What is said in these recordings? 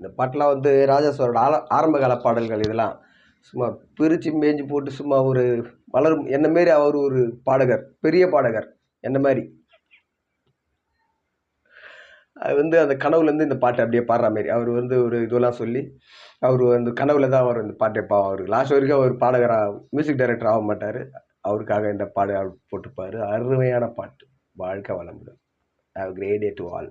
இந்த பாட்டெலாம் வந்து ராஜா ஆல ஆரம்ப கால பாடல்கள் இதெல்லாம். சும்மா பிரித்து மேய்ஞ்சி போட்டு சும்மா ஒரு வளரும் என்ன மாரி அவர் ஒரு பாடகர் பெரிய பாடகர் என்ன மாதிரி அது வந்து அந்த கனவுலேருந்து இந்த பாட்டை அப்படியே பாடுற மாரி. அவர் வந்து ஒரு இதெல்லாம் சொல்லி அவர் வந்து கனவுல தான் அவர் இந்த பாட்டை பா அவர் லாஸ்ட் வரைக்கும் அவர் பாடகராக மியூசிக் டைரக்டர் ஆக மாட்டார். அவருக்காக இந்த பாடு அவர் போட்டுப்பார். அருமையான பாட்டு. வாழ்க்கை வளமுடன். Have great day to all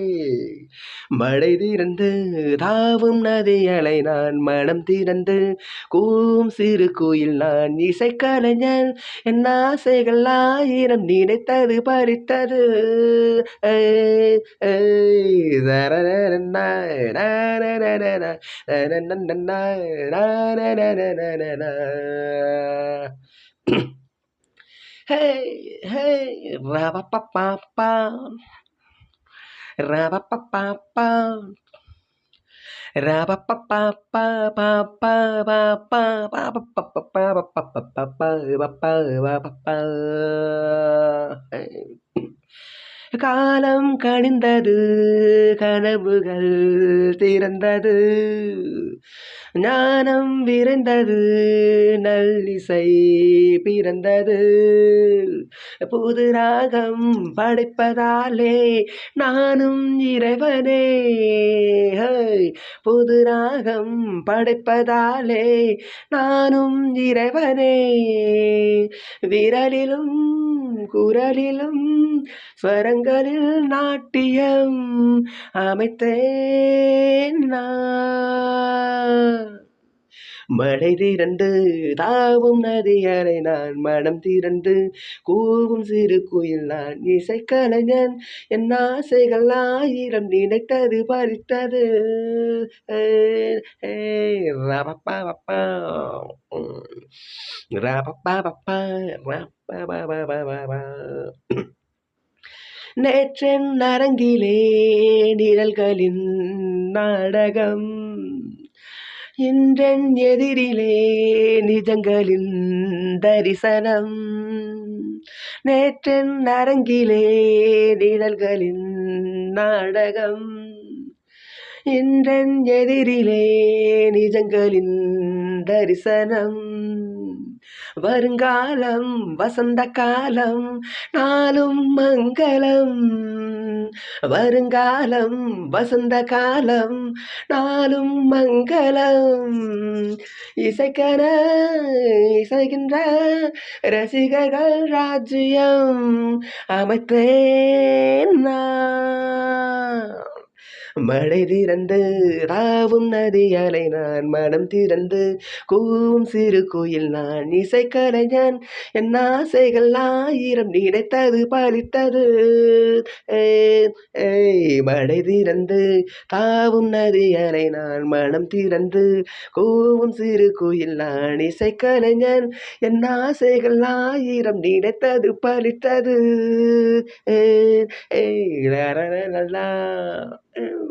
மடை திறந்து தாவும் நதிகளை நான் மனம் திறந்து கூவும் சிறு கோயில் நான் இசைக்கலைஞன் என் ஆசைகள் ஆயிரம் நினைத்தது பறித்தது Hey, hey, ra ba pa pa pa. காலம் கணிந்தது கனவுகள் திறந்தது ஞானம் விரைந்தது நல்லிசை பிறந்தது. புது ராகம் படைப்பதாலே நானும் இறைவனே. புது ராகம் படைப்பதாலே நானும் இறைவனே. விரலிலும் குரலிலும் ஸ்வரங்களில் நாட்டியம் அமைத்தேன் நான். மழை திரண்டு தாவும் நதியரை நான் மனம் திரண்டு கூவும் சிறு குயில் நான் இசைக்கலைஞன் என் ஆசைகள் ஆயிரம் நினைத்தது பறித்தது ஏய், ஏய், ரபப்பாபப்பா. உம். ரபப்பாபப்பா, நேற்றென் அரங்கிலே நிழல்களின் நாடகம் இன்றென் எதிரிலே நிஜங்களின் தரிசனம். நேற்றன் அரங்கிலே நிழல்களின் நாடகம். இன்றென் எதிரிலே நிஜங்களின் தரிசனம். வருங்காலம் வசந்த காலம் நாளும் மங்களம். வருங்காலம் வசந்த காலம் நாளும் மங்களம். இசைக்கன இசைகின்ற ரசிகர்கள் ராஜ்யம் அமைத்தேன் நான். மழை திறந்து ராவும் நதியலை நான் மனம் திறந்து கூவும் சிறு கோயில் நான் இசைக்கலைஞன் என் ஆசைகள் ஆயிரம் நினைத்தது பலித்தது ஏய், மழை திறந்து தாவும் நதியலை நான் மனம் திறந்து கூவும் சிறு கோயில் நான் இசைக்கலைஞன் என் ஆசைகள் ஆயிரம் நினைத்தது பலித்தது ஏய், ஏய், லரலலலா. இதரரரலா.